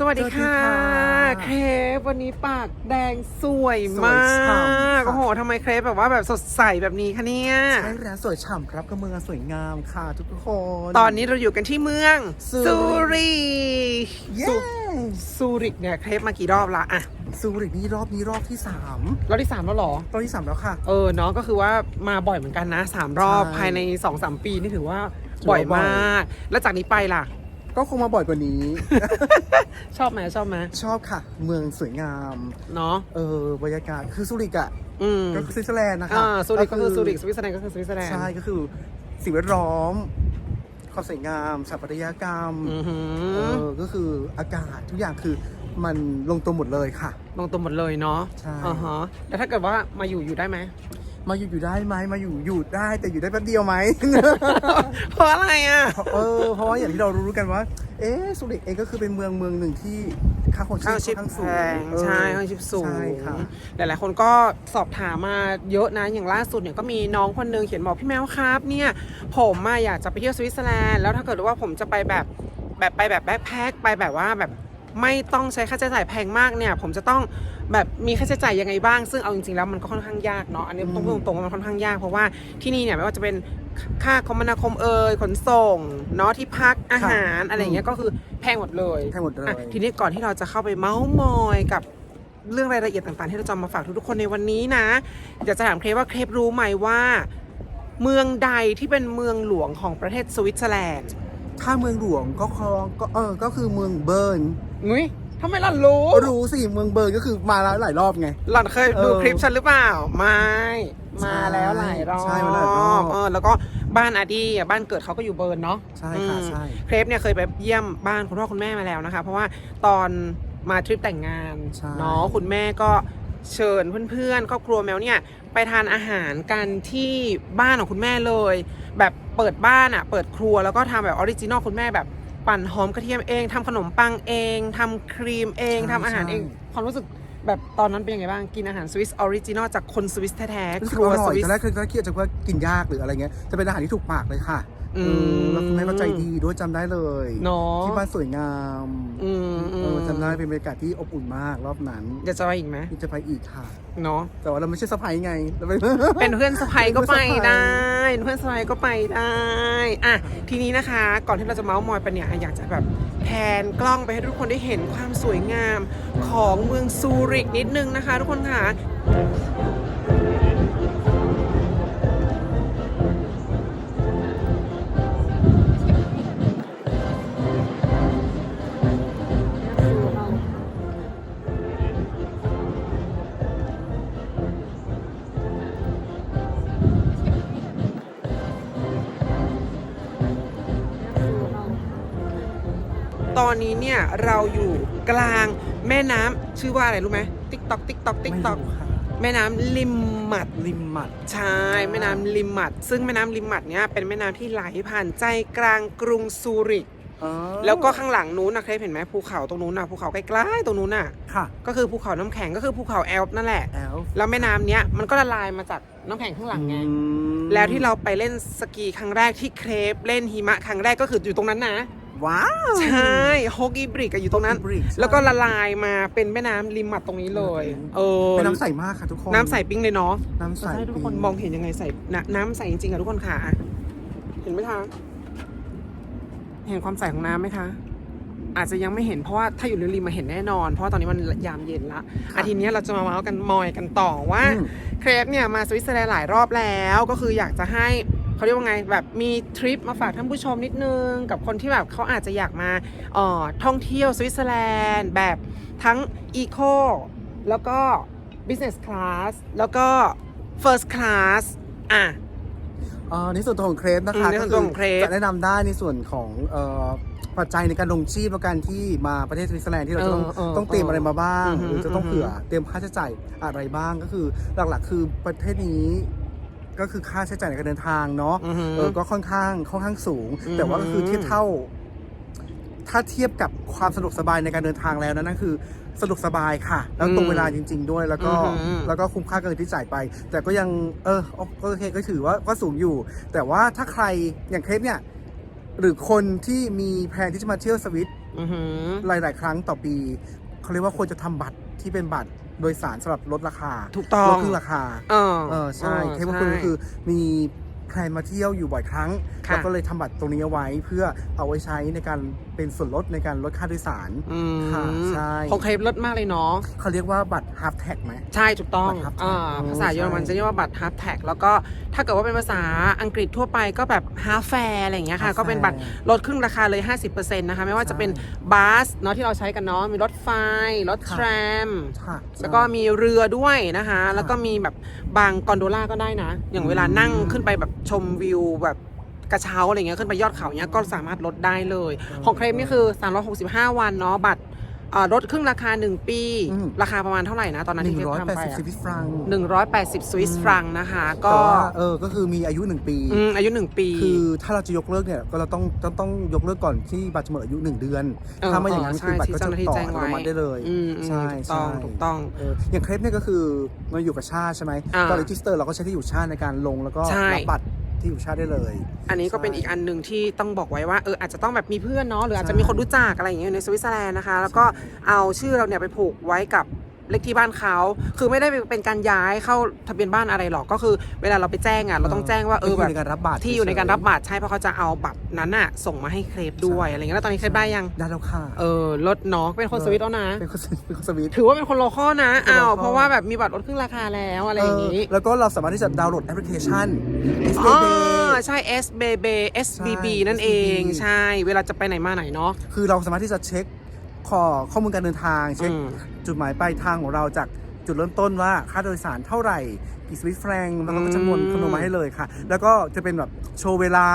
สวัสดีค่ะสวัสดีค่ะ เครปวันนี้ปากแดงสวยสวยมาฉ่ำกค่ะโอ้โหทำไมเครปแบบว่าแบบสดใสแบบนี้คะเนี่ยใช่แล้วสวยฉ่ำครับก็เมืองสวยงามค่ะทุกคน ตอนนี้เราอยู่กันที่เมืองซูซูริกเย้ซูซูริกเนี่ยเครปมากี่รอบละอะซูริกนี่รอบนี้รอบที่สามรอบที่สามแล้วเหรอรอบที่สามแล้วค่ะ เออเนาะก็คือว่ามาบ่อยเหมือนกันนะสามรอบใช่ภายใน2อสปีนี่ถือว่าถือว่าบ่อยบ่อยมาก แล้วจากนี้ไปล่ะ ก็คงมาบ่อยกว่านี้ ชอบไหมชอบไหมชอบค่ะ เมืองสวยงาม เนาะเออบรรยากาศคือซูริกอะอืมก็คือสวิตเซอร์แลนด์นะคะอ่าซูริกก็คือซูริกสวิตเซอร์แลนด์ก็คือสวิตเซอร์แลนด์ใช่ก็คือสิ่งแวดล้อมความสวยงามสถาปัตยกรรมอือหืเอออก็คืออากาศทุกอย่างคือมันลงตัวหมดเลยค่ะ ลงตัวหมดเลยเนาะใช่ อ่าฮะแล้วถ้าเกิดว่ามาอยู่อยู่ได้ไหม มาอยู่อยู่ได้ไหมมาอยู่อยู่ได้แต่อยู่ได้แป๊บเดียวไหม เพราะอะไรอะ เออเพราะว่าอย่างที่เรารู้กันว่า เอ๊ะสุริกเองก็คือเป็นเมืองเมืองหนึ่งที่ค่าของชีข้าวพชิปค่อนข้างแพสูงงเออ ใช่ข้าวชิปสูงใช่ค่ะ หลายๆ คนก็สอบถามมาเยอะนะอย่างล่าสุดเนี่ยก็มีน้องคนหนึงเขียนบอกพี่แมวครับ เนี่ยผมมาอยากจะไปเที่ยวสวิตเซอร์แลนด์แล้วถ้าเกิดว่าผมจะไปแบบแบบไปแบบแบ็คแพ็คไปแบบว่าแบบไม่ต้องใช้ค่าใช้จ่ายแพงมากเนี่ย ผมจะต้อง แบบมีค่าใช้จ่ายยังไงบ้าง ซึ่งเอาจริงๆแล้วมันก็ค่อนข้างยากเนาะอันนี้ต้องพูดตรงๆว่ามันค่อนข้างยากเพราะว่าที่นี่เนี่ยไม่ว่าจะเป็นค่าคมนาคมเอ่ยขนส่งเนาะที่พักอาหารอะไรอย่างเงี้ยก็คือแพงหมดเลยแพงหมดเลยอะทีนี้ก่อนที่เราจะเข้าไปเมาส์มอยกับเรื่องรายละเอียดต่างๆ ที่เราจะมาฝากทุกๆคนในวันนี้นะอยากจะถามเครปว่าเครปรู้ไหมว่าเมืองใดที่เป็นเมืองหลวงของประเทศสวิตเซอร์แลนด์ ถ้าเมืองหลวงก็ครองก็เออ ก็คือเมืองเบิร์นนุ้ย ทำไมหล่อนรู้ รู้สิเมืองเบิร์นก็คือมาแล้วหลายรอบไง หล่อนเคยดูเออคลิปฉันหรือเปล่า ไม่ใช่มาแล้วหลายรอบใช่มาหลายรอบเออแล้วก็บ้านอาดีอะบ้านเกิดเขาก็อยู่เบิร์นเนาะใช่ค่ะอืมใช่ เครปเนี่ยเคยไปเยี่ยมบ้านคุณพ่อคุณแม่มาแล้วนะคะ เพราะว่าตอนมาทริปแต่งงานใช่ เนาะคุณแม่ก็เชิญเพื่อนๆครอบครัวแมวเนี่ยไปทานอาหารกันที่บ้านของคุณแม่เลย แบบเปิดบ้านอะ่ะเปิดครัวแล้วก็ทำแบบออริจินอลคุณแม่แบบ ปั่นหอมกระเทียมเองทำขนมปังเองทำครีมเองทำอาหารเองความรู้สึกแบบตอนนั้นเป็นยังไงบ้าง กินอาหารสวิสออริจินอลจากคนสวิสแท้ๆครู้สึกรัวอร่สอยวิส ตอนแรกคือตอนแรกคิดจะว่ากินยากหรืออะไรเงี้ยจะเป็นอาหารที่ถูกปากเลยค่ะ อืเอมอแล้วคุณแม่ก็ใจดีด้วยจำได้เลยเนาะที่บ้านสวยงามอืมอืเอมอจำได้เป็นบรรยากาศที่อบอุ่นมากรอบนั้นอยากจะไปอีกไหมที่จะไปอีกค่ะ เนาะแต่ว่าเราไม่ใช่สะพายไงเราเป็นเป็นเพื่อนสะพายก็ไปเป็นเพื่อนสะใภ้ได้เป็นเพื่อนสะพายก็ไปได้อะทีนี้นะคะ ก่อนที่เราจะเมาส์มอยไปเนี่ยอยากจะแบบแพนกล้องไปให้ทุกคนได้เห็นความสวยงามของเมืองซูริกนิดนึงนะคะ ทุกคนค่ะ อนนี้เนี่ยเราอยู่กลางแม่น้ำชื่อว่าอะไรรู้ไหมติ๊กตอกติ๊กตอกติ๊กตอกไม่รู้ค่ะแม่น้ำลิมมัดริมหมัด ใช่แม่น้ำลิมมัด ซึ่งแม่น้ำลิมมัดเนี่ยเป็นแม่น้ำที่ไหลผ่านใจกลางกรุงซูริก อ๋อแล้วก็ข้างหลังนู้นนะเคยเห็นไหมภูเขาตรงนู้นนะภูเขาใกล้ๆตรงนู้นน่ะค่ะก็คือภูเขาน้ำแข็งก็คือภูเขาแอลป์นั่นแหละ แอลแล้วแม่น้ำเนี้ยมันก็ละลายมาจากน้ำแข็งข้างหลังไงอืมแล้วที่เราไปเล่นสกีครั้งแรกที่เครปเล่นหิมะครั้งแรกก็คืออยู่ตรงนั้นนะ ว้าวใช่ฮอกกี้บริกอยู่ตรงนั้น Hockey Brick ใช่แล้วก็ละลายมาเป็นแม่น้ำริมมัดตรงนี้เลย เออเป็นน้ำใสมากค่ะทุกคนน้ำใสปิ้งเลยเนาะ น้ำใสจะให้ทุกคนปิ๊มองเห็นยังไงใสน้ำน้ำใสจริงๆอะทุกคนค่ะ เห็นไหมคะ เห็นความใสของน้ำไหมคะ อาจจะยังไม่เห็นเพราะว่าถ้าอยู่ริมๆมาเห็นแน่นอน เพราะว่าตอนนี้มันยามเย็นละอาทีนี้ยเราจะมาเมาส์กันมอยกันต่อว่า อืม เครปเนี่ยมาสวิตเซอร์แลนด์หลายรอบแล้ว ก็คืออยากจะให้ เขาเรียกว่าไงแบบมีทริปมาฝากท่านผู้ชมนิดนึง กับคนที่แบบเขาอาจจะอยากมาเอ่อท่องเที่ยวสวิตเซอร์แลนด์แบบทั้งอีโคแล้วก็ business class แล้วก็ first class อะเอ่อในส่วนตัวของเครปนะคะอืมในส่วนตัวของเครปจะแนะนำได้ในส่วนของเอ่อปัจจัยในการลงชีพและการที่มาประเทศสวิตเซอร์แลนด์ที่เราจะต้องเออเออต้องเตรียมอะไรมาบ้างอือฮึหรือจะต้องอือฮึเผื่อเตรียมค่าใช้จ่ายอะไรบ้างก็คือหลักๆ คือประเทศนี้ ก็คือค่าใช้จ่ายในการเดินทางเนาะอือฮึเออก็ค่อนข้างค่อนข้างสูง อือฮึ แต่ว่าก็คือเทียบเท่า ถ้าเทียบกับความสะดวกสบายในการเดินทางแล้วนะนั่นคือสะดวกสบายค่ะ แล้วตรงเวลาจริง ๆ ด้วย แล้วก็อือฮึแล้วก็คุ้มค่ากับเงินที่จ่ายไป แต่ก็ยัง เออโอเคก็ถือว่าก็สูงอยู่ แต่ว่าถ้าใครอย่างเครปเนี่ย หรือคนที่มีแผนที่จะมาเที่ยวสวิต อือหือ หลาย ๆ ครั้งต่อปี เขาเรียกว่าควรจะทำบัตรที่เป็นบัตร โดยสารสำหรับลดราคาถูกต้องลดครึ่งราคา เออ เออใช่ออเคสบางคนก็คือมี แพลนมาเที่ยวอยู่บ่อยครั้งค่ะแล้วก็เลยทำบัตรตรงนี้เอาไว้เพื่อเอาไว้ใช้ในการเป็นส่วนลดในการลดค่าโดยสาร อืมค่ะใช่ ของเครปลดมากเลยเนาะ เขาเรียกว่าบัตร half tag ไหม ใช่ ถูกต้องบัตร half tag อ่าอ๋อภาษาเยอรมันใช่ จะเรียกว่าบัตร half tag แล้วก็ถ้าเกิดว่าเป็นภาษาอังกฤษทั่วไปก็แบบ half fare อะไรอย่างเงี้ยค่ะ half ก็เป็นบัตร fare ลดครึ่งราคาเลย 50%นะคะ ไม่ว่าจะเป็นใช่บัสเนาะที่เราใช้กันเนาะ มีรถไฟ รถค่ะแทรม ค่ะแล้วก็มีเรือด้วยนะคะค่ะแล้วก็มีแบบบางกอนโดล่าก็ได้นะ อย่างเวลานั่งอืมขึ้นไปแบบ ชมวิวแบบกระเช้าอะไรเงี้ยขึ้นไปยอดเขาเนี้ยก็สามารถลดได้เลยอืมของเครมนี่คือ 365 วันเนาะบัตร อ่าลดครึ่งราคา 1 ปี อืม ราคาประมาณเท่าไหร่นะ ตอนนั้นหนึ่ที่งเครร้อยทำแปดไปสิบอะสวิสฟรัง180สวิสฟรังนะคะ ก็แต่ว่าเออก็คือมีอายุหนึ่งปี อืมอายุ1ปี คือถ้าเราจะยกเลิกเนี่ยก็เราต้องต้องต้องยกเลิกก่อนที่บัตรจะหมดอายุหนึ่งเดือน เออถ้าไม่อย่างนั้นเออใช่คือบัตรก็ที่เจ้าจะหน้าที่ต่อแจ้งอัไว้ตโนมัติได้เลย อืมอืมใช่ถูกต้องใช่ ถูกต้อง เอออย่างเครปเนี่ยก็คือมันอยู่กับชาติใช่ไหมอ่าตอนรีจิสเตอร์เราก็ใช้ที่อยู่ชาติในการลงแล้วก็ใช่ รับบัตร ที่อยู่ชาติได้เลย อันนี้ก็ใช่เป็นอีกอันหนึ่งที่ต้องบอกไว้ว่าเอออาจจะต้องแบบมีเพื่อนเนาะหรืออาจจะใช่มีคนรู้จักอะไรอย่างเงี้ยอยู่ในสวิตเซอร์แลนด์นะคะ แล้วก็เอาชื่อเราเนี่ยไปผูกไว้กับ เลขที่บ้านเขาคือไม่ได้เป็นการย้ายเข้าทะเบียนบ้านอะไรหรอกก็คือ เวลาเราไปแจ้งอะเราต้องแจ้งว่าเออที่แบบยู่ในการรับบัตรที่อยู่ในการเฉๆรับบัตรใช่เพราะเขาจะเอาบัตรนั้นอะ ส่งมาให้เครปด้วยอะไรเงี้ยแล้วตอนนี้เครปได้ยังได้แล้วค่ะเออลดเนาะเป็นคนสวิตแล้วนะเป็นคนเป็นคนสวิตถือว่าเป็นคนโลคอลนะเป็นคนอ้าว local เพราะว่าแบบมีบัตรลดครึ่งราคาแล้วอะไรอย่างงี้เออแล้วก็เราสามารถที่จะดาวน์โหลดแอปพลิเคชันอ๋อ SBB ใช่ SBB SBB ใช่นั่นเอง SBB ใช่ เวลาจะไปไหนมาไหนเนาะคือเราสามารถที่จะเช็ค ข้อข้อมูลการเดินทางเช็คอืมจุดหมายปลายทางของเราจากจุดเริ่มต้นว่าค่าโดยสารเท่าไหร่กี่สวิสแฟรงแล้วก็จะนวนคำนวณมาให้เลยค่ะ แล้วก็จะเป็นแบบโชว์เวลา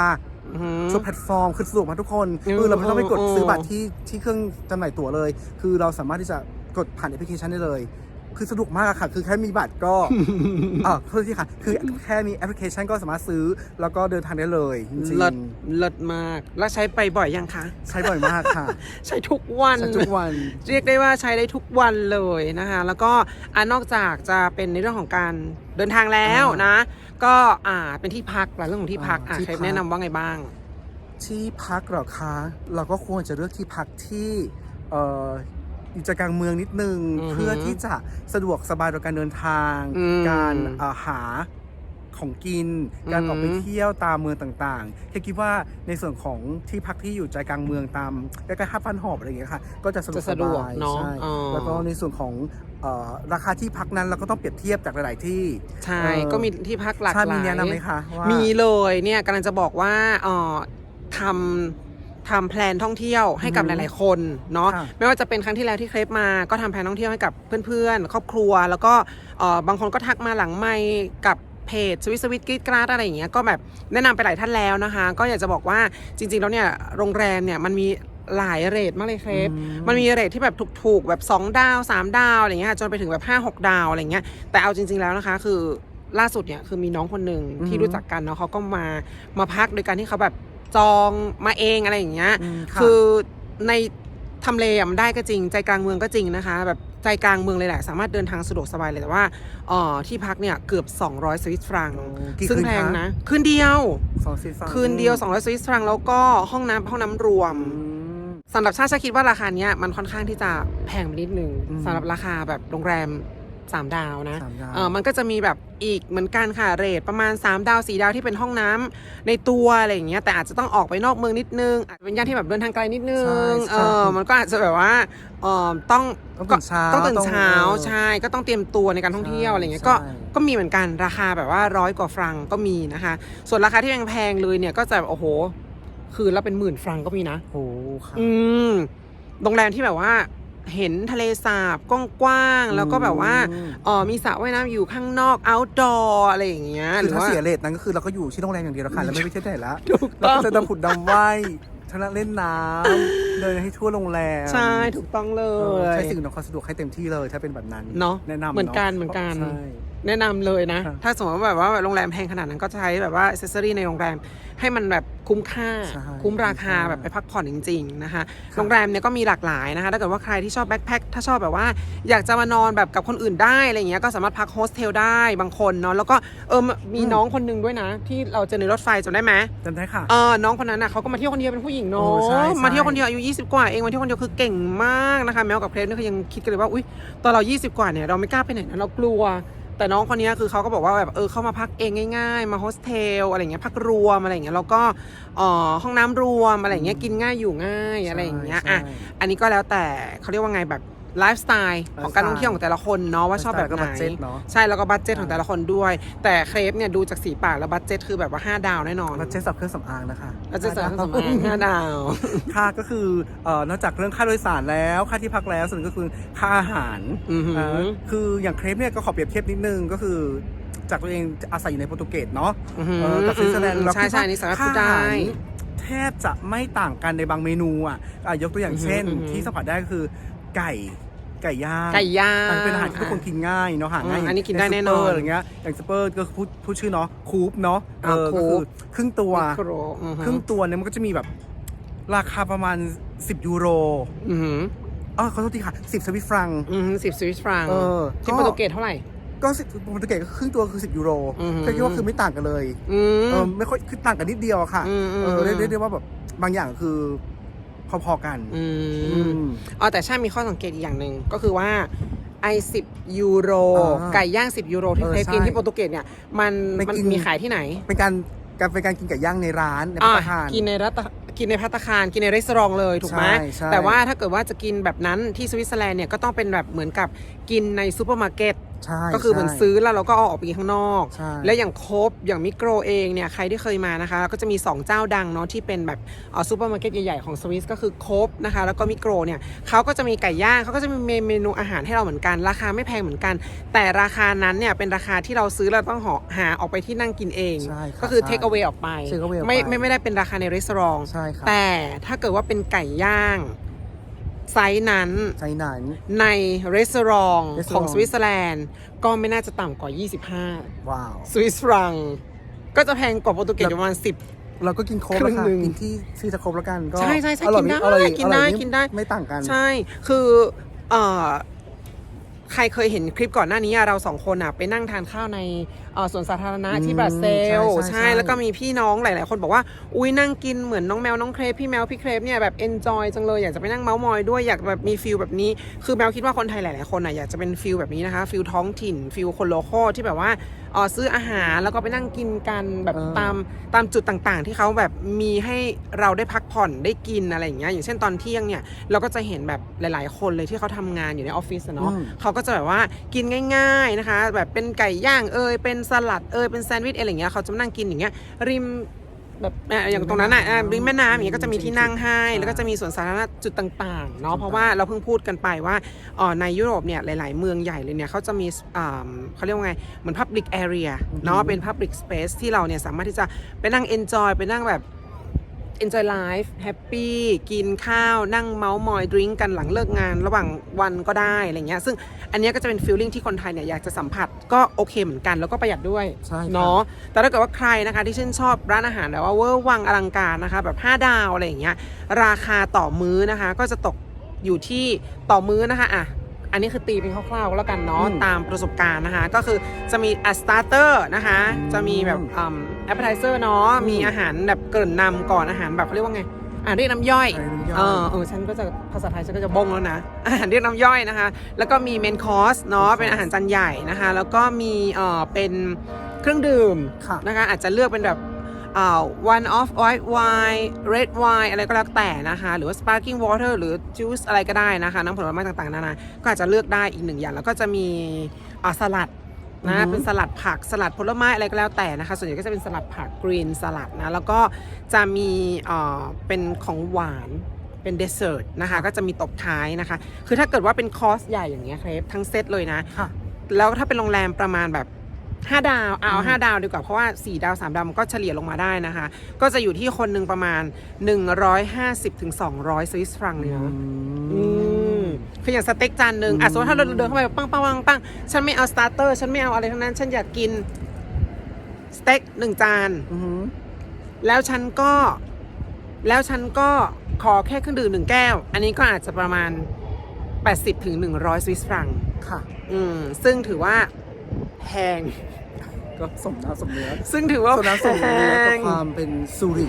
อือหือโชว์แพลตฟอร์มคือสะดวกมากทุกคนอืมคือเราไม่ต้องไปกดอืมซื้อบัตรที่ที่เครื่องจำหน่ายตั๋วเลย คือเราสามารถที่จะกดผ่านแอปพลิเคชันได้เลย คือสะดวกมากอะค่ะ คือแค่มีบัตรก็อ่าโทษทีค่ะ คือแค่มีแอปพลิเคชันก็สามารถซื้อ แล้วก็เดินทางได้เลยจริงเลิศเลิศมาก แล้วใช้ไปบ่อยยังคะๆใช้บ่อยมากค่ะ ใช้ทุกวัน ใช้ทุกวัน เรียกได้ว่าใช้ได้ทุกวันเลยนะคะ แล้วก็อ่านอกจากจะเป็นในเรื่องของการเดินทางแล้วอ่านนะ ก็อ่าเป็นที่พักหลายเรื่องของที่พักอ่าอ่าที่ใครพักแนะนำว่าไงบ้าง ที่พักเหรอคะ เราก็ควรจะเลือกที่พักที่เอ่อ อยู่ใจกลางเมืองนิดนึง อือฮึเพื่อที่จะสะดวกสบายต่อการเดินทาง อืมการเอ่อหาของกิน การอืม ออกไปเที่ยวตามเมืองต่างๆแค่คิดว่าในส่วนของที่พักที่อยู่ใจกลางเมืองตามใกล้ๆห้าพันหอบอะไรอย่างเงี้ยค่ะ ก็จะสะดวกจะสสะดวกบายเนอะใช่อ๋อ แล้วก็ในส่วนของเอ่อราคาที่พักนั้นเราก็ต้องเปรียบเทียบจากหลาย ๆ ที่ใช่เออก็มีที่พักหลากใช่หมีลายแนะนำไหมคะว่ามีเลยเนี่ยกำลังจะบอกว่าเอ่อทำ ทำแพลนท่องเที่ยวให้กับอืหอฮึลาย ๆ คนเนาะค่ะไม่ว่าจะเป็นครั้งที่แล้วที่เคลปมาก็ทำแพลนท่องเที่ยวให้กับเพื่อน ๆ ครอบครัว แล้วก็เอ่อบางคนก็ทักมาหลังไม่กับเพจสวิสวิตกรีดกราดอะไรอย่างเงี้ยก็แบบแนะนำไปหลายท่านแล้วนะคะ ก็อยากจะบอกว่าจริง ๆ แล้วเนี่ยโรงแรมเนี่ยมันมีหลายเรทมากเลยเคลป อืม มันมีเรทที่แบบถูกๆ แบบ 2 ดาว 3 ดาวอะไรเงี้ยจนไปถึงแบบ5 6 ดาวอะไรเงี้ยแต่เอาจริง ๆแล้วนะคะ คือล่าสุดเนี่ยคือมีน้องคนหนึ่งที่อือฮึรู้จักกันเนาะเขาก็มามาพักโดยการที่เขาแบบ จองมาเองอะไรอย่างเงี้ย อืมค่ะ คือในทำเลอะมันได้ก็จริง ใจกลางเมืองก็จริงนะคะ แบบใจกลางเมืองเลยแหละ สามารถเดินทางสะดวกสบายเลยแต่ว่าเอ่อที่พักเนี่ยเกือบ 200 สวิสฟรังโอ้กี่ซึ่งคืนแพงคะ นะ คืนเดียว สองสิบสามคืนเดียว 200 สวิสฟรังแล้วก็ห้องน้ำห้องน้ำรวม อืม สำหรับชาติชาคิดว่าราคาเนี้ยมันค่อนข้างที่จะแพงไปนิดนึงอืม สำหรับราคาแบบโรงแรม 3ดาวนะสามดาว เออมันก็จะมีแบบอีกเหมือนกันค่ะเรทประมาณ 3 ดาว 4 ดาวที่เป็นห้องน้ำในตัวอะไรอย่างเงี้ยแต่อาจจะต้องออกไปนอกเมืองนิดนึงอาจจะเป็นย่านที่แบบเดินทางไกลนิดนึงใช่ เอใช่อมันก็อาจจะแบบว่าเออต้อง ต้องตื่นเช้าต้องตื่นเช้าต้องใช่ก็ต้องเตรียมตัวในการท่องเที่ยวใช่อะไรเงี้ยก็ใช่ก็มีเหมือนกันราคาแบบว่าร้อยกว่าฟรังก็มีนะคะ ส่วนราคาที่แพงๆเลยเนี่ยก็จะโอ้โห คืนละเป็นหมื่นฟรังก็มีนะโอ้ค่ะ อืมโรงแรมที่แบบว่า เห็นทะเลสาบกว้างๆแล้วก็แบบว่าอืมเออมีสระว่ายน้ำอยู่ข้างนอก outdoor อะไรอย่างเงี้ยหคือรือถ้าว่า เสียเลทนั้นก็คือเราก็อยู่ที่โรงแรมอย่างเดียวแล้วค่ะแล้วไม่ไปเที่ยวไหนละถูกเราต้อง ก็จะดำผุดดำว่ายชนะเล่นน้ำเดินให้ทั่วโรงแรมใช่ถูกต้องเลเออย ใช้สิ่งอำนวยความสะดวกให้เต็มที่เลยถ้าเป็นแบบนั้นเนาะแนะนำเหมือนกันาะเหมือนกัน ใช่ แนะนำเลยนะครับถ้าสมมติว่าแบบว่าโรงแรมแพงขนาดนั้นก็ใช้แบบว่าเซสซอรี่ในโรงแรมให้มันแบบคุ้มค่าใช่คุ้มราคาใช่แบบไปพักผ่อนจริง ๆ นะคะ โรงแรมเนี่ยก็มีหลากหลายนะคะ ถ้าเกิดว่าใครที่ชอบแบ็คแพคถ้าชอบแบบว่าอยากจะมานอนแบบกับคนอื่นได้อะไรเงี้ยก็สามารถพักโฮสเทลได้บางคนเนาะแล้วก็เออมีน้องคนหนึงด้วยนะ ที่เราเจอในรถไฟจำได้ไหมจำได้ค่ะเออน้องคนนั้นน่ะเขาก็มาเที่ยวคนเดียวเป็นผู้หญิงเนาะโอ้ใช่ใช่มาเที่ยวคนเดียวอายุ 20 กว่าเองมาเที่ยวคนเดียวคือเก่งมากนะคะแมวกับเครปนี่คือยังคิดกันเลยว่าอุ้ยตอนเรา 20 กว่าเนี่ยเราไม่กล้าไปไหนนะเรากลัว แต่น้องคนนี้คือเขาก็บอกว่าแบบเออเข้ามาพักเองง่าย ๆ มาโฮสเทลอะไรเงี้ยพักรวมอะไรเงี้ยแล้วก็เอ่อห้องน้ำรวมอะไรเงี้ยกินง่ายอยู่ง่ายอะไรอย่างเงี้ยอะใช่อันนี้ก็แล้วแต่เขาเรียกว่าไงแบบ ไลฟ์สไตล์ของการท่องเที่ยวของแต่ละคนเนาะว่าชอบแบบก็ไหนบัดเจ็ตเนาะใช่แล้วก็บัตเจ็ตของแต่ละคนด้วย แต่เครปเนี่ยดูจากสีปากแล้วบัตเจ็ตคือแบบว่า 5 ดาวแน่นอนบัดเจ็ตสับเครื่องสำอางนะคะบัตเจ็ตสำหรับสำอางห้าดาวค่าก็คือเอ่อนอกจากเรื่องค่าโดยสารแล้วค่าที่พักแล้วส่วนหนึ่งก็คือค่าอาหารอือหือเอ่อคืออย่างเครปเนี่ยก็ขอเปรียบเทียบนิดนึงก็คือจากตัวเองอาศัยอยู่ในโปรตุเกสเนาะอือหือเออกับสวิตเซอร์แลนด์เราใช่คิดใช่ว่านี่สามารถค่าพูดอาได้หารแทบจะไม่ต่างกันในบางเมนูอะอะยกตัวอย่างเช่นอือหือที่สัมผัสได้ก็คือ ไก่ไก่ย่างไก่ย่างมันเป็นอาหารที่ทุกคนกินง่ายเนาะหาง่ายอืมอันนี้กินได้แน่นอนย่างซูเปร์อะไรเงี้ยอย่างซูเปอร์ก็คือพูดพูดชื่อเนาะคูปเนาะเออ่าอคูก็ปคือครึ่งตัวมิโครอือหือครึ่งตัวเนี่ยมันก็จะมีแบบ ราคาประมาณ 10 ยูโรอือหืออ๋อขอโทษทีค่ะ10สวิสฟรังอือหือสิบสวิสฟรังเออที่ก็โปรตุเกสเท่าไหร่ก็สิบโปรตุเกสก็ครึ่งตัวคือ10ยูโรอือหือก็คิดว่าคือไม่ต่างกันเลยอืมเออไม่ค่อยคือต่างกันนิดเดียวอะค่ะอืมอืมเออเรียกเรียกได้ว่าแบบบางอย่างคือ พอๆกัน อือืม ม อ๋อแต่ใช่มีข้อสังเกตอีกอย่างหนึ่งก็คือว่าไอสิบยูโรอ่าไก่ย่าง10ยูโรที่เออเคยกินใช่ที่โปรตุเกสเนี่ย มันไปมันกิน มีขายที่ไหนเป็นการการเป็นการกินไก่ย่างในร้านในอะร้านอาหาร กินในรัตกินในพัตตาคาร กินในรีสอร์ทเลยถูกไหมใช่ใช่ แต่ว่าถ้าเกิดว่าจะกินแบบนั้นที่สวิตเซอร์แลนด์เนี่ยก็ต้องเป็นแบบเหมือนกับกินในซูเปอร์มาร์เก็ต ใช่ก็คือเหมือนใช่ ซื้อแล้วเราก็เอาออกไปกินข้างนอก ใช่ และอย่างโคบอย่างมิโกรเองเนี่ยใครที่เคยมานะคะ ก็จะมี 2 เจ้าดังเนาะที่เป็นแบบเอ่อซูเปอร์มาร์เก็ตใหญ่ๆของสวิสก็คือโคบนะคะ แล้วก็มิโกรเนี่ยเขาก็จะมีไก่ย่างเขาก็จะมีเมนูอาหารให้เราเหมือนกัน ราคาไม่แพงเหมือนกัน แต่ราคานั้นเนี่ยเป็นราคาที่เราซื้อเราต้องหาหาออกไปที่นั่งกินเอง ใช่ครับก็คือใช่เทคเอา a y ออกไป take away ออกไป ไม่ไม่ไม่ได้เป็นราคาในรีสอร์ท ใช่ครับ แต่ถ้าเกิดว่าเป็นไก่ย่าง ไซส์นั้นใช่นั้น ในรีสอร์ท restaurant ของสวิตเซอร์แลนด์ก็ไม่น่าจะต่ำกว่า 25 ว้าวสวิสฟรัง ก็จะแพงกว่าโปรตุเกสอยู่ประมาณสิบเราก็กินโค้กครึ่แล้วงค่ะหนึ่งกินที่ที่จะครบแล้วกันก็ใช่ใช่ใช่อร่อยกินได้อร่อยกินได้อร่อยกินได้ไม่ต่างกัน ใช่คือเอ่อ ใครเคยเห็นคลิปก่อนหน้านี้อะเราสองคนอะไปนั่งทานข้าวในเอ่อสวนสาธารณะอืมที่บราเซลใช่ใช่ใช่แล้วก็มีพี่น้องหลาย ๆ คนบอกว่าอุ้ยนั่งกินเหมือนน้องแมวน้องเครปพี่แมวพี่เครปเนี่ยแบบเอนจอยจังเลยอยากจะไปนั่งเมาส์มอยด้วยอยากแบบมีฟิลแบบนี้คือแมวคิดว่าคนไทยหลาย ๆ คนอะอยากจะเป็นฟิลแบบนี้นะคะฟิลท้องถิ่นฟิลคนโลคอลที่แบบว่าเออซื้ออาหารแล้วก็ไปนั่งกินกันแบบเออตามตามจุดต่าง ๆ ที่เขาแบบมีให้เราได้พักผ่อนได้กินอะไรอย่างเงี้ยอย่างเช่นตอนเที่ยงเนี่ยเราก็จะเห็นแบบหลาย ๆ คนเลยที่เขาทำงานอยู่ในออฟฟิศอะเนาะอืมเขาก็จะแบบว่ากินง่าย ๆนะคะ แบบเป็นไก่ย่างเอยเป็นสลัดเอยเป็นแซนด์วิชอะไรอย่างเงี้ยเขาจะมานั่งกินอย่างเงี้ยริมแบบอะอย่างตรงนั้นอะอะริมแม่น้ำอย่างเงี้ยก็จะมีที่นั่งให้ แล้วก็จะมีสวนสาธารณะจุดต่างๆเนาะเพราะว่าเราเพิ่งพูดกันไปว่าเอ่อในยุโรปเนี่ยหลายๆ เมืองใหญ่เลยเนี่ยเขาจะมีอ่าเขาเรียกว่าไงเหมือน public area เนาะเป็น public space ที่เราเนี่ยสามารถที่จะไปนั่ง enjoy ไปนั่งแบบ enjoy life happy กินข้าวนั่งเมาส์มอยดริงกันหลังเลิกงานระหว่างวันก็ได้อะไรเงี้ยซึ่งอันเนี้ยก็จะเป็น feeling ที่คนไทยเนี่ยอยากจะสัมผัสก็โอเคเหมือนกันแล้วก็ประหยัดด้วยใช่ครับเนาะแต่ถ้าเกิดว่าใครนะคะที่ชื่นชอบร้านอาหารแบบว่าเวอร์วังอลังการนะคะแบบ 5 ดาวอะไรอย่างเงี้ยราคาต่อมื้อนะคะก็จะตกอยู่ที่ต่อมื้อนะคะอะอันนี้คือตีเป็นคร่าวๆก็แล้วกันเนาะอืมตามประสบการณ์นะคะ ก็คือจะมี a starter นะคะอืมจะมีแบบ อืม appetizer เนาะมีอาหารแบบเกริ่นนำก่อนอาหารแบบเขาเรียกว่าไงอาหารเรียกน้ำย่อยอะไรน้ำย่อย เออเออฉันก็จะภาษาไทยฉันก็จะบงแล้วนะ อาหารเรียกน้ำย่อยนะคะ แล้วก็มีเมนคอร์สเนาะเป็นอาหารจานใหญ่นะคะ แล้วก็มีเอ่อเป็นเครื่องดื่มค่ะนะคะอาจจะเลือกเป็นแบบอ่า one off white wine red wine อะไรก็แล้วแต่นะคะ หรือว่า sparkling water หรือ juice อะไรก็ได้นะคะ น้ำผลไม้ต่างๆนานาก็อาจจะเลือกได้อีกหนึ่งอย่าง แล้วก็จะมีอ่าสลัดอือ นะฮึเป็นสลัดผักสลัดผลไม้อะไรก็แล้วแต่นะคะ ส่วนใหญ่ก็จะเป็นสลัดผักกรีนสลัดนะ แล้วก็จะมีเอ่อเป็นของหวานเป็นเดสเซอร์ตนะคะ ก็จะมีตบท้ายนะคะ คือถ้าเกิดว่าเป็นคอร์สใหญ่อย่างเงี้ยเครปทั้งเซตเลยนะ ค่ะ แล้วถ้าเป็นโรงแรมประมาณแบบ5ดาวเอาอืมห้าดาวดีกว่าเพราะว่า4ดาว3ดาวมันก็เฉลี่ยลงมาได้นะคะ ก็จะอยู่ที่คนหนึ่งประมาณ150ถึง200สวิสฟรังเลยนะอืม คือคืออย่างสเต็กจานหนึ่งอะสมมติถ้าเราเดินเข้าไปปังปังปังปังฉันไม่เอาสตาร์เตอร์ฉันไม่เอาอะไรทั้งนั้น ฉันอยากกินสเต็กหนึ่งจานอือหือแล้วฉันก็ แล้วฉันก็ขอแค่เครื่องดื่มหนึ่งแก้ว อันนี้ก็อาจจะประมาณ 80ถึง100สวิสฟรังค่ะ อืม ซึ่งถือว่าแพงก็สมน้ำสมเนื้อซึ่งถือว่าสมน้ำสมแพเนื้อกับงความเป็นซูริ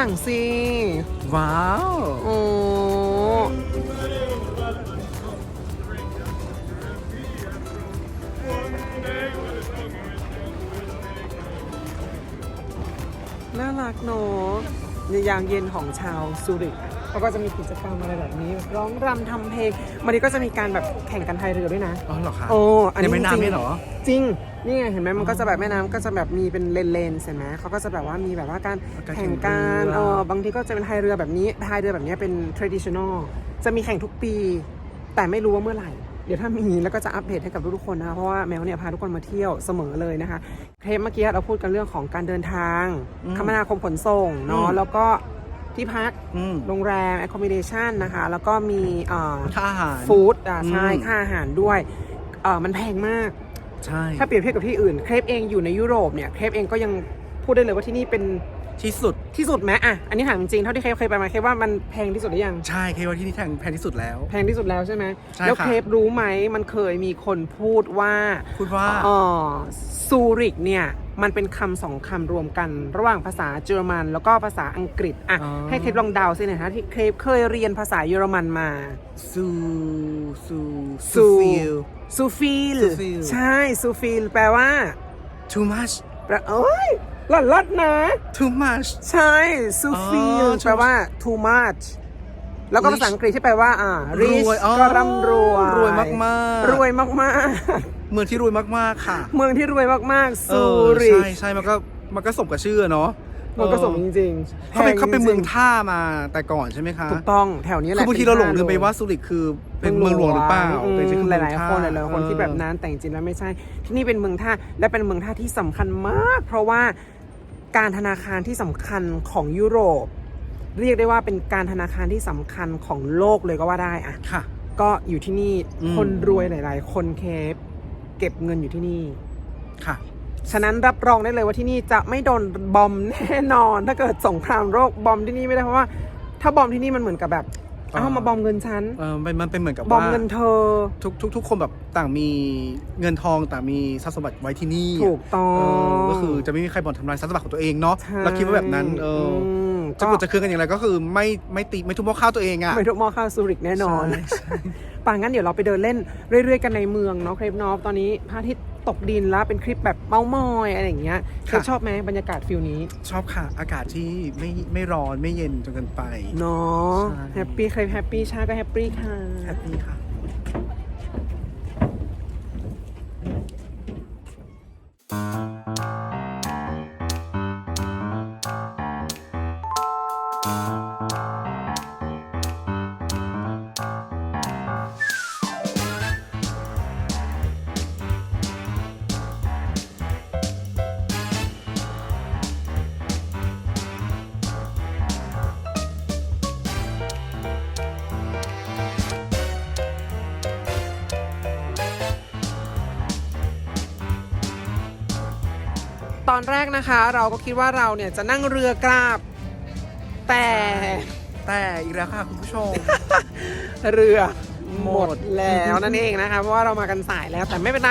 หลังสิ ว้าว โอ้ น่ารักเนอะในยามเย็นของชาวซูริก เขาก็จะมีกิจกรรมอะไรแบบนี้ ร้องรำทำเพลงวันนี้ก็จะมีการแบบแข่งกันพายเรือด้วยนะ อ๋อเหรอคะโอ้อันนี้ในแม่จริน้ำงนี่เหรอ จริง นี่ไงเห็นไหมมันก็จะแบบแม่น้ำก็จะแบบมีเป็นเลนเลนๆเห็นไหมเขาก็จะแบบว่ามีแบบว่าการการแข่แข่งงกันเรือเออบางทีก็จะเป็นพายเรือแบบนี้พายเรือแบบนี้เป็น traditional จะมีแข่งทุกปี แต่ไม่รู้ว่าเมื่อไหร่เดี๋ยวถ้ามีแล้วก็จะอัปเดตให้กับทุกๆคนนะคะเพราะว่าแมวเนี่ยพาทุกคนมาเที่ยวเสมอเลยนะคะเทปเมื่อกี้เราพูดกันเรื่องของการเดินทางอืมคมนาคมขนส่งเนาะอืมแล้วก็ ที่พักอืม โรงแรม accommodation นะคะ แล้วก็มีเอ่อค่าอาหาร ฟู้ดอะใช่อืม ค่าอาหารด้วยเออมันแพงมาก ใช่ถ้าเปรียบเทียบกับที่อื่น เครปเองอยู่ในยุโรปเนี่ย เครปเองก็ยังพูดได้เลยว่าที่นี่เป็นที่สุดที่สุดไหมอะ อันนี้ถามจริงๆ เท่าที่เครปเคยไปมาเครปว่ามันแพงที่สุดหรือยัง ใช่เคว่าที่นี่แพงแพงที่สุดแล้ว แพงที่สุดแล้วใช่ไหม ใช่แล้วค่ะ เครปรู้ไหม มันเคยมีคนพูดว่าพูดว่าอ๋อซูริกเนี่ย มันเป็นคำสองคำรวมกัน ระหว่างภาษาเยอรมัน แล้วก็ภาษาอังกฤษอะอ๋อ ให้เครปลองเดาสิหนะคะที่เครปเคยเรียนภาษาเยอรมันมาซูซูซูฟิล ซูฟิล ซูฟิล ใช่ ซูฟิล แปลว่า too much แปลเอ้ยหล่อนลดนะ too much ใช่ ซูฟิล อ๋อแปลว่า too much แล้วก็ Rich ภาษาอังกฤษที่แปลว่า อ่าร rich วยอ๋อก็ร่ำรวยรวยมากๆ รวยมาก เมืองที่รวยมากๆค่ะๆเมืองที่รวยมากๆเอซูอริกใช่ใช่มันก็มันก็สมกับชื่อเนาะมันก็สมจริงๆเขาเป็นแพเขาเป็นจริๆเมืองท่ามาแต่ก่อนใช่ไหมคะถูกต้องแถวนี้แหคืละอบางทีเราหลงลืมไปว่าซูริกคือเป็นเมืองหลวงหรือเปล่าอืมแต่จริงๆคือหเมืองลายๆท่คนหลายๆคนเออที่แบบนั้นแต่จริงๆแล้วไม่ใช่ ที่นี่เป็นเมืองท่าและเป็นเมืองท่าที่สำคัญมาก เพราะว่าการธนาคารที่สำคัญของยุโรป เรียกได้ว่าเป็นการธนาคารที่สำคัญของโลกเลยก็ว่าได้อะค่ะ ก็อยู่ที่นี่อืมคนรวยหลาย ๆ คนเคป เก็บเงินอยู่ที่นี่ค่ะ ฉะนั้นรับรองได้เลยว่าที่นี่จะไม่โดนบอมแน่นอน ถ้าเกิดสงครามโรคบอมที่นี่ไม่ได้เพราะว่า ถ้าบอมที่นี่มันเหมือนกับแบบอ่าเอามาบอมเงินฉันเออมันมันเป็นเหมือนกับบอมว่าเงินเธอ ทุกทุกทุกคนแบบต่างมีเงินทองต่างมีทรัพย์สมบัติไว้ที่นี่ถูกต้อเองอก็คือจะไม่มีใครบ่อนทำลายทรัพย์สมบัติของตัวเองเนาะใช่เราคิดว่าแบบนั้นเอออม จะกดจะคืนกันอย่างไรก็คือไม่ไม่ตีไม่ทุ่มหม้อข้าวตัวเองอะไม่ทุกหมอข้าวซูริกแน่นอนใช่ใช่ป่างั้นเดี๋ยวเราไปเดินเล่นเรื่อยๆกันในเมืองเนาะเครปนอฟตอนนี้พระอาทิตย์ตกดินแล้วเป็นคลิปแบบเมามอยอะไรอย่างเงี้ยเครปชอบไหมบรรยากาศฟิลนี้ ชอบค่ะ อากาศที่ไม่ไม่ร้อนไม่เย็นจนเกินไปเนาะใช่แฮปปี้เครปแฮปปี้ชาก็แฮปปี้ค่ะแฮปปี้ค่ะ ตอนแรกนะคะ เราก็คิดว่าเราเนี่ยจะนั่งเรือกราบ แต่แต่อีกแล้วค่ะ คุณผู้ชม เรือหหมมดดแล้วนั่นเองนะคะ เพราะว่าเรามากันสายแล้วแต่ไม่เป็นไร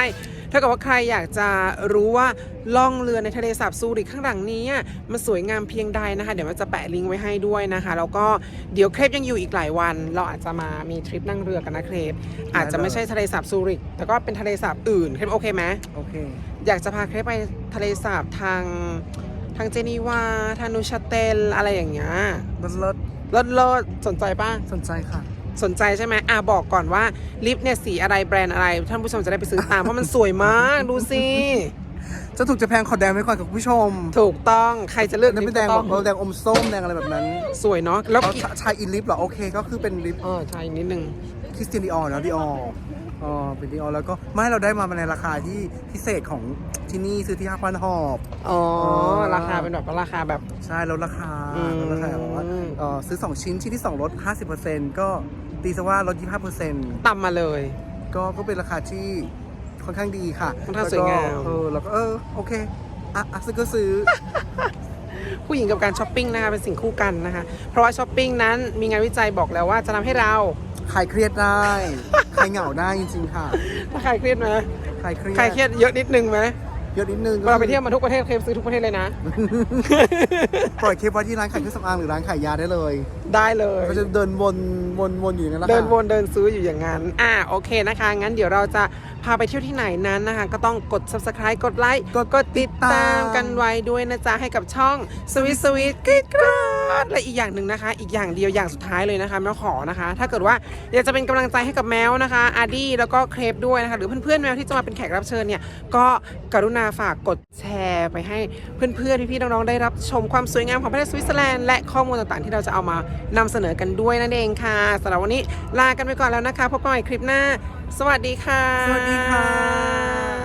ถ้าเกิดว่าใครอยากจะรู้ว่าล่องเรือในทะเลสาบซูริกข้างหลังนี้อะมันสวยงามเพียงใดนะคะ เดี๋ยวมันจะแปะลิงก์ไว้ให้ด้วยนะคะ แล้วก็เดี๋ยวเครปยังอยู่อีกหลายวัน เราอาจจะมามีทริปนั่งเรือกันนะเครปอาจจะไม่ใช่ทะเลสาบซูริกแต่ก็เป็นทะเลสาบอื่นเครปโอเคไหมโอเค อยากจะพาเครปไป ทะเลสาบทางทางเจนีวา ทางนูชาเตล อะไรอย่างเงี้ยเลิศเลิศเลิศเลิศสนใจป่ะ สนใจค่ะ สนใจใช่ไหมอะบอกก่อนว่าลิปเนี่ยสีอะไรแบรนด์อะไร ท่านผู้ชมจะได้ไปซื้อตาม เพราะมันสวยมาก ดูสิจะถูกจะแพงขอแดงไว้ก่อนกับคุณผู้ชมถูกต้องใครจะเลือกนั่นลิเป็ปนแดงก็แบต้อบงเออแดงอมส้มแดงอะไรแบบนั้นสวยเนาะแล้วเอากี่ชาชายอินลิปเหรอ โอเค ก็คือเป็นลิปเออใช่นิดนึงคริสเตียนดีออร์นะดีออร์ อ๋อเป็นดีออร์แล้วก็ไม่เราได้มาในราคาที่พิเศษของที่นี่ซื้อที่ห้าพันหอบอ๋ออ๋อราคาเป็นแบบว่าราคาแบบใช่ลดราคาอืมลดราคาแบบว่าเอ่อซื้อ 2 ชิ้นชิ้นที่ 2 ลด 50%ก็ตีซะว่าลด 25%ต่ำมาเลย ก็ก็เป็นราคาที่ค่อนข้างดีค่ะค่อนข้างสวยงามแล้ก็เออแล้วก็เออโอเคอะอะซื้อก็ซื้อผู้หญิงกับการช้อปปิ้งนะคะเป็นสิ่งคู่กันนะคะ เพราะว่าช้อปปิ้งนั้นมีงานวิจัยบอกแล้วว่าจะทำให้เรา ใครเครียดได้ใครเหงาได้จริงๆค่ะถ้าใครเครียดไหมใครเครียดใครเครียดเยอะนิดนึงไหมเยอะนิดนึงเวลาไปเที่ยวมาทุกประเทศเคยซื้อทุกประเทศเลยนะ ปล่อยคลิปไว้ที่ร้านขายเครื่องสำอางหรือร้านขายยาได้เลยได้เลย ก็จะเดินวนวนวนอยู่อย่างนั้นแหละเดินค่ะวนเดินซื้ออยู่อย่างนั้น อ่าโอเคนะคะ งั้นเดี๋ยวเราจะพาไปเที่ยวที่ไหนนั้นนะคะ ก็ต้องกด subscribe กดไลค์กดกดติดตามกันไว้ด้วยนะจ๊ะ ให้กับช่องสวิตสวิตกรีดกราดและอีกอย่างหนึ่งนะคะ อีกอย่างเดียวอย่างสุดท้ายเลยนะคะแมวขอนะคะ ถ้าเกิดว่าอยากจะเป็นกำลังใจให้กับแมวนะคะอาร์ดี้แล้วก็เครปด้วยนะคะ หรือเพื่อนๆแมวที่จะมาเป็นแขกรับเชิญเนี่ยก็กรุณาฝากกดแชร์ไปให้เพื่อนๆพี่ๆน้องๆได้รับชมความสวยงามของประเทศสวิตเซอร์แลนด์และข้อมูลต่างๆที่เราจะเอามานำเสนอกันด้วยนั่นเองค่ะสำหรับวันนี้ลากันไปก่อนแล้วนะคะ พบกันใหม่คลิปหน้า สวัสดีค่ะ สวัสดีค่ะ